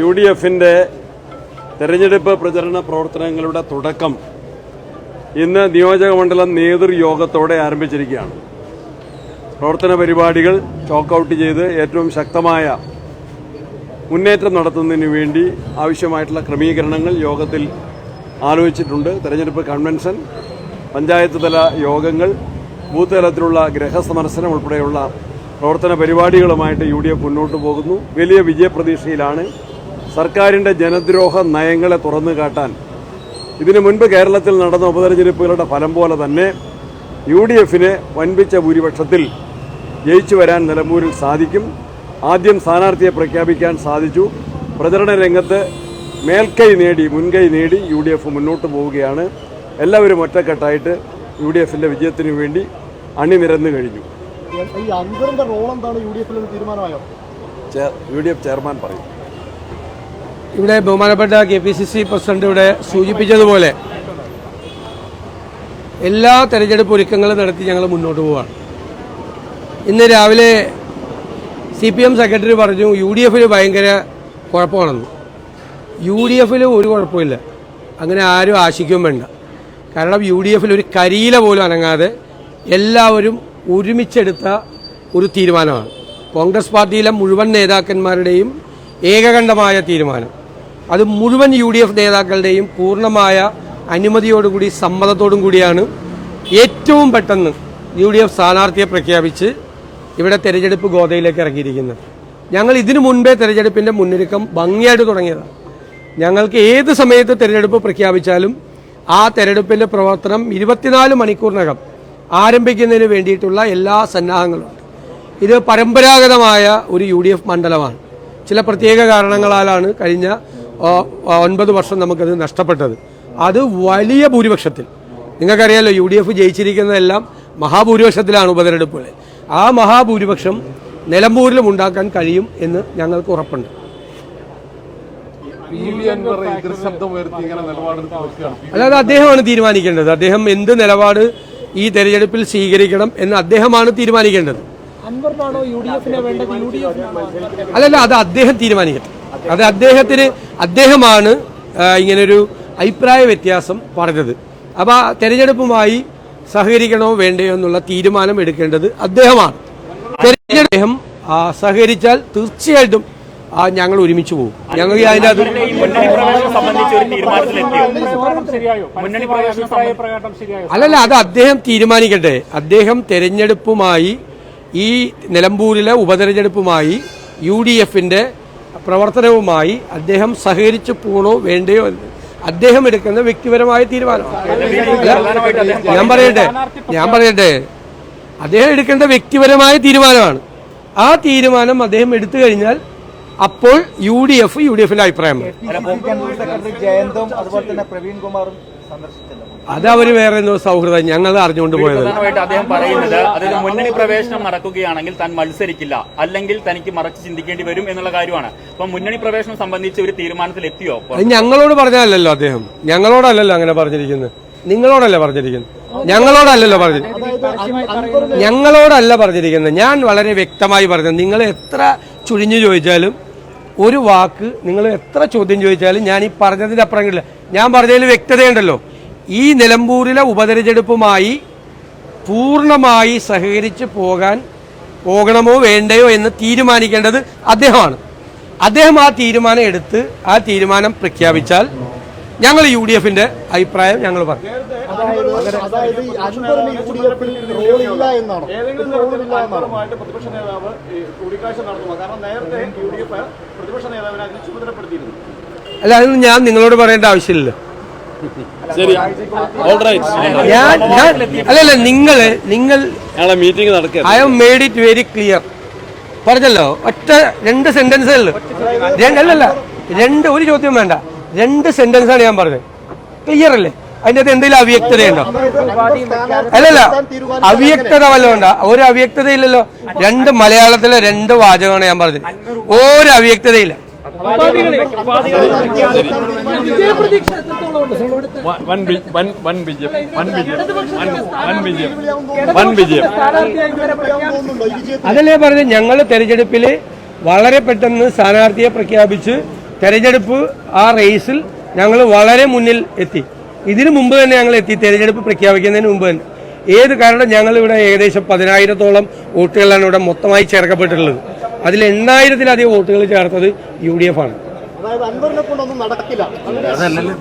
U D എഫിന്റെ തെരഞ്ഞെടുപ്പ് പ്രചരണ പ്രവർത്തനങ്ങളുടെ തുടക്കം ഇന്ന് നിയോജകമണ്ഡലം നേതൃയോഗത്തോടെ ആരംഭിച്ചിരിക്കുകയാണ്. പ്രവർത്തന പരിപാടികൾ ചോക്കൌട്ട് ചെയ്ത് ഏറ്റവും ശക്തമായ മുന്നേറ്റം നടത്തുന്നതിന് വേണ്ടി ആവശ്യമായിട്ടുള്ള ക്രമീകരണങ്ങൾ യോഗത്തിൽ ആലോചിച്ചിട്ടുണ്ട്. തെരഞ്ഞെടുപ്പ് കൺവെൻഷൻ പഞ്ചായത്ത് തല യോഗങ്ങൾ ബൂത്ത് തലത്തിലുള്ള ഗ്രഹസമർശനം ഉൾപ്പെടെയുള്ള പ്രവർത്തന പരിപാടികളുമായിട്ട് യു ഡി എഫ് മുന്നോട്ട് പോകുന്നു. വലിയ വിജയപ്രതീക്ഷയിലാണ്. സർക്കാരിന്റെ ജനദ്രോഹ നയങ്ങളെ തുറന്നു കാട്ടാൻ. ഇതിനു മുൻപ് കേരളത്തിൽ നടന്ന ഉപതെരഞ്ഞെടുപ്പുകളുടെ ഫലം പോലെ തന്നെ യു ഡി എഫിന് വൻപിച്ച ഭൂരിപക്ഷത്തിൽ ജയിച്ചു വരാൻ നിലമ്പൂരിൽ സാധിക്കും. ആദ്യം സ്ഥാനാർത്ഥിയെ പ്രഖ്യാപിക്കാൻ സാധിച്ചു. പ്രചരണ രംഗത്ത് മേൽക്കൈ നേടി മുൻകൈ നേടി യു ഡി എഫ് മുന്നോട്ട് പോവുകയാണ്. എല്ലാവരും ഒറ്റക്കെട്ടായിട്ട് യു ഡി എഫിന്റെ വിജയത്തിനു വേണ്ടി അണിനിരന്നു കഴിഞ്ഞു. ഈ അൻവറിന്റെ റോൾ എന്താണ് യു ഡി എഫിൽ തീരുമാനമായോ? യു ഡി എഫ് ചെയർമാൻ പറയും. ഇവിടെ ബഹുമാനപ്പെട്ട K P C C president ഇവിടെ സൂചിപ്പിച്ചതുപോലെ എല്ലാ തെരഞ്ഞെടുപ്പ് ഒരുക്കങ്ങളും നടത്തി ഞങ്ങൾ മുന്നോട്ട് പോവാണ്. ഇന്ന് രാവിലെ സി പി എം സെക്രട്ടറി പറഞ്ഞു യു ഡി എഫിൽ ഭയങ്കര കുഴപ്പമാണെന്ന്. യു ഡി എഫിൽ ഒരു കുഴപ്പമില്ല. അങ്ങനെ ആരും ആശിക്കുകയും വേണ്ട. കാരണം യു ഡി എഫിൽ ഒരു കരിയില പോലും അനങ്ങാതെ എല്ലാവരും ഒരുമിച്ചെടുത്ത ഒരു തീരുമാനമാണ്. കോൺഗ്രസ് പാർട്ടിയിലെ മുഴുവൻ നേതാക്കന്മാരുടെയും ഏകകണ്ഠമായ തീരുമാനം. അത് മുഴുവൻ യു ഡി എഫ് നേതാക്കളുടെയും പൂർണമായ അനുമതിയോടുകൂടി സമ്മതത്തോടും കൂടിയാണ് ഏറ്റവും പെട്ടെന്ന് യു ഡി എഫ് സ്ഥാനാർത്ഥിയെ പ്രഖ്യാപിച്ച് ഇവിടെ തെരഞ്ഞെടുപ്പ് ഗോതയിലേക്ക് ഇറങ്ങിയിരിക്കുന്നത്. ഞങ്ങൾ ഇതിനു മുൻപേ തെരഞ്ഞെടുപ്പിന്റെ മുന്നൊരുക്കം ഭംഗിയായിട്ട് തുടങ്ങിയതാണ്. ഞങ്ങൾക്ക് ഏത് സമയത്ത് തെരഞ്ഞെടുപ്പ് പ്രഖ്യാപിച്ചാലും ആ തെരഞ്ഞെടുപ്പിന്റെ പ്രവർത്തനം ഇരുപത്തിനാല് മണിക്കൂറിനകം ആരംഭിക്കുന്നതിന് വേണ്ടിയിട്ടുള്ള എല്ലാ സന്നാഹങ്ങളും. ഇത് പരമ്പരാഗതമായ ഒരു യു ഡി എഫ് മണ്ഡലമാണ്. ചില പ്രത്യേക കാരണങ്ങളാലാണ് കഴിഞ്ഞ ഒൻപത് വർഷം നമുക്കത് നഷ്ടപ്പെട്ടത്. അത് വലിയ ഭൂരിപക്ഷത്തിൽ. നിങ്ങൾക്കറിയാലോ യു ഡി എഫ് ജയിച്ചിരിക്കുന്നതെല്ലാം മഹാഭൂരിപക്ഷത്തിലാണ് ഉപതെരഞ്ഞെടുപ്പുകൾ ആ മഹാഭൂരിപക്ഷം നിലമ്പൂരിലും ഉണ്ടാക്കാൻ കഴിയും എന്ന് ഞങ്ങൾക്ക് ഉറപ്പുണ്ട്. അല്ലാതെ അദ്ദേഹമാണ് തീരുമാനിക്കേണ്ടത്. അദ്ദേഹം എന്ത് നിലപാട് ഈ തെരഞ്ഞെടുപ്പിൽ സ്വീകരിക്കണം എന്ന് അദ്ദേഹമാണ് തീരുമാനിക്കേണ്ടത്. അല്ലല്ല അത് അദ്ദേഹം തീരുമാനിക്കട്ടെ. അത് അദ്ദേഹത്തിന് അദ്ദേഹമാണ് ഇങ്ങനൊരു അഭിപ്രായ വ്യത്യാസം പറഞ്ഞത്. അപ്പോൾ ആ തെരഞ്ഞെടുപ്പുമായി സഹകരിക്കണോ വേണ്ടയോ എന്നുള്ള തീരുമാനം എടുക്കേണ്ടത് അദ്ദേഹമാണ്. അദ്ദേഹം സഹകരിച്ചാൽ തീർച്ചയായിട്ടും ഞങ്ങൾ ഒരുമിച്ച് പോകും. ഞങ്ങൾ അതിന്റെ അത് മുന്നണി പ്രവേശനം സംബന്ധിച്ച് ഒരു തീരുമാനത്തിലെത്തിയോ? മുന്നണി അല്ലല്ല അത് അദ്ദേഹം തീരുമാനിക്കട്ടെ. അദ്ദേഹം തെരഞ്ഞെടുപ്പുമായി ഈ നിലമ്പൂരിലെ ഉപതെരഞ്ഞെടുപ്പുമായി യു ഡി എഫിന്റെ പ്രവർത്തനവുമായി അദ്ദേഹം സഹകരിച്ചു പോണോ വേണ്ടയോ? അദ്ദേഹം എടുക്കുന്ന വ്യക്തിപരമായ തീരുമാനമാണ്. ഞാൻ പറയട്ടെ ഞാൻ പറയട്ടെ. അദ്ദേഹം എടുക്കേണ്ട വ്യക്തിപരമായ തീരുമാനമാണ്. ആ തീരുമാനം അദ്ദേഹം എടുത്തു കഴിഞ്ഞാൽ അപ്പോൾ U D F U D എഫിന്റെ അഭിപ്രായം സെക്രട്ടറി ജയന്തും അതുപോലെ തന്നെ പ്രവീൺ കുമാറും സന്ദർശിച്ചല്ലോ. അത് അവർ വേറെ എന്തോ സൗഹൃദം ഞങ്ങൾ അറിഞ്ഞുകൊണ്ട് പോയത്. അദ്ദേഹം പറയുന്നത് അതായത് മുന്നണി പ്രവേശനം നടക്കുകയാണെങ്കിൽ താൻ മത്സരിക്കില്ല അല്ലെങ്കിൽ തനിക്ക് മറച്ച് ചിന്തിക്കേണ്ടി വരും എന്നുള്ള കാര്യമാണ്. അപ്പൊ മുന്നണി പ്രവേശനം സംബന്ധിച്ച് ഒരു തീരുമാനത്തിൽ എത്തിയോ? ഞങ്ങളോട് പറഞ്ഞാലല്ലോ അദ്ദേഹം. ഞങ്ങളോടല്ലല്ലോ അങ്ങനെ പറഞ്ഞിരിക്കുന്നത്. നിങ്ങളോടല്ലേ പറഞ്ഞിരിക്കുന്നത്? ഞങ്ങളോടല്ലല്ലോ പറഞ്ഞിരിക്കുന്നത് ഞങ്ങളോടല്ല പറഞ്ഞിരിക്കുന്നത്. ഞാൻ വളരെ വ്യക്തമായി പറഞ്ഞത് നിങ്ങൾ എത്ര ചുഴിഞ്ഞു ചോദിച്ചാലും ഒരു വാക്ക് നിങ്ങൾ എത്ര ചോദ്യം ചോദിച്ചാലും ഞാൻ ഈ പറഞ്ഞതിന്റെ അപ്പുറം കിട്ടില്ല ഞാൻ പറഞ്ഞതിൽ വ്യക്തതയുണ്ടല്ലോ. ഈ നിലമ്പൂരിലെ ഉപതെരഞ്ഞെടുപ്പുമായി പൂർണമായി സഹകരിച്ച് പോകാൻ പോകണമോ വേണ്ടയോ എന്ന് തീരുമാനിക്കേണ്ടത് അദ്ദേഹമാണ്. അദ്ദേഹം ആ തീരുമാനം എടുത്ത് ആ തീരുമാനം പ്രഖ്യാപിച്ചാൽ ഞങ്ങൾ യു ഡി എഫിന്റെ അഭിപ്രായം ഞങ്ങൾ പറഞ്ഞു. അല്ല അതൊന്നും ഞാൻ നിങ്ങളോട് പറയേണ്ട ആവശ്യമില്ല. ഞാൻ അല്ലല്ല നിങ്ങൾ നിങ്ങൾ മീറ്റിംഗ് നടക്കുക I have made it very clear പറഞ്ഞല്ലോ ഒറ്റ രണ്ട് സെന്റൻസേ ഉള്ളു. രണ്ട് അല്ലല്ല രണ്ട് ഒരു ചോദ്യം വേണ്ട. രണ്ട് സെന്റൻസ് ആണ് ഞാൻ പറഞ്ഞത്. ക്ലിയർ അല്ലേ? അതിന്റെ അകത്ത് എന്തെങ്കിലും അവ്യക്തതയുണ്ടോ? അല്ലല്ല അവ്യക്തത വല്ലതും ഉണ്ടോ ഒരു അവ്യക്തതയില്ലല്ലോ. രണ്ട് മലയാളത്തിലെ രണ്ട് വാചകമാണ് ഞാൻ പറഞ്ഞത്. ഒരു അവ്യക്തതയില്ല. വൻ വി- വൻ വൻ വിജയം. വൻ വിജയം. വൻ വൻ വിജയം. വൻ വിജയം. അതല്ലേ പറഞ്ഞത്? ഞങ്ങൾ തെരഞ്ഞെടുപ്പിൽ വളരെ പെട്ടെന്ന് സ്ഥാനാർത്ഥിയെ പ്രഖ്യാപിച്ച് തെരഞ്ഞെടുപ്പ് ആ റേസിൽ ഞങ്ങൾ വളരെ മുന്നിൽ എത്തി. ഇതിനു മുമ്പ് തന്നെ ഞങ്ങൾ എത്തി. തെരഞ്ഞെടുപ്പ് പ്രഖ്യാപിക്കുന്നതിന് മുമ്പ് തന്നെ. ഏത് കാരണം ഞങ്ങളിവിടെ ഏകദേശം പതിനായിരത്തോളം വോട്ടുകളാണ് ഇവിടെ മൊത്തമായി ചേർക്കപ്പെട്ടിട്ടുള്ളത്. അതിൽ എണ്ണായിരത്തിലധികം വോട്ടുകൾ ചേർത്തത് യു ഡി എഫ് ആണ്.